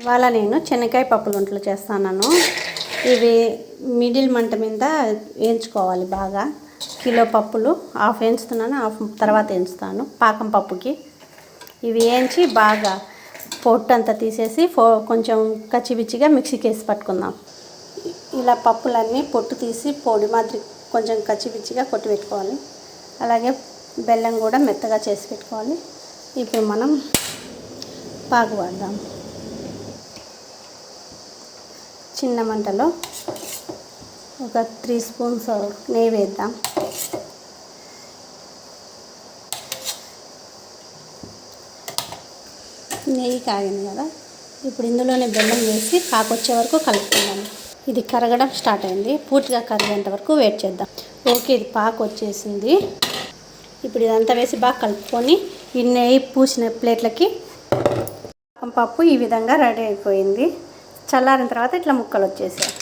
ఇవాళ నేను శనగకాయ పప్పులు వంటలు చేస్తాను ఇవి మిడిల్ మంట మీద వేయించుకోవాలి బాగా. కిలో పప్పులు హాఫ్ వేయించుతున్నాను హాఫ్ తర్వాత వేయించుతాను పాకం పప్పుకి. ఇవి వేయించి బాగా పొట్టు అంతా తీసేసి ఫో కొంచెం కచ్చిపిచ్చిగా మిక్సీకి వేసి పట్టుకుందాం. ఇలా పప్పులన్నీ పొట్టు తీసి పొడి మాదిరి కొంచెం కచ్చిపిచ్చిగా కొట్టి పెట్టుకోవాలి. అలాగే బెల్లం కూడా మెత్తగా చేసి పెట్టుకోవాలి. ఇప్పుడు మనం పాకు పడదాం చిన్న మంటలో ఒక త్రీ స్పూన్స్ నెయ్యి వేద్దాం. నెయ్యి కాగింది కదా? ఇప్పుడు ఇందులోనే బెల్లం వేసి కాకొచ్చే వరకు కలుపుకుందాం. ఇది కరగడం స్టార్ట్ అయింది. పూర్తిగా కరిగేంత వరకు వెయిట్ చేద్దాం. ఓకే ఇది పాకు వచ్చేసింది. ఇప్పుడు ఇదంతా వేసి బాగా కలుపుకొని ఈ నెయ్యి పూసిన ప్లేట్లకి పప్పు ఈ విధంగా రెడీ అయిపోయింది. చల్లారిన తర్వాత ఇట్లా ముక్కలు వచ్చేసాయి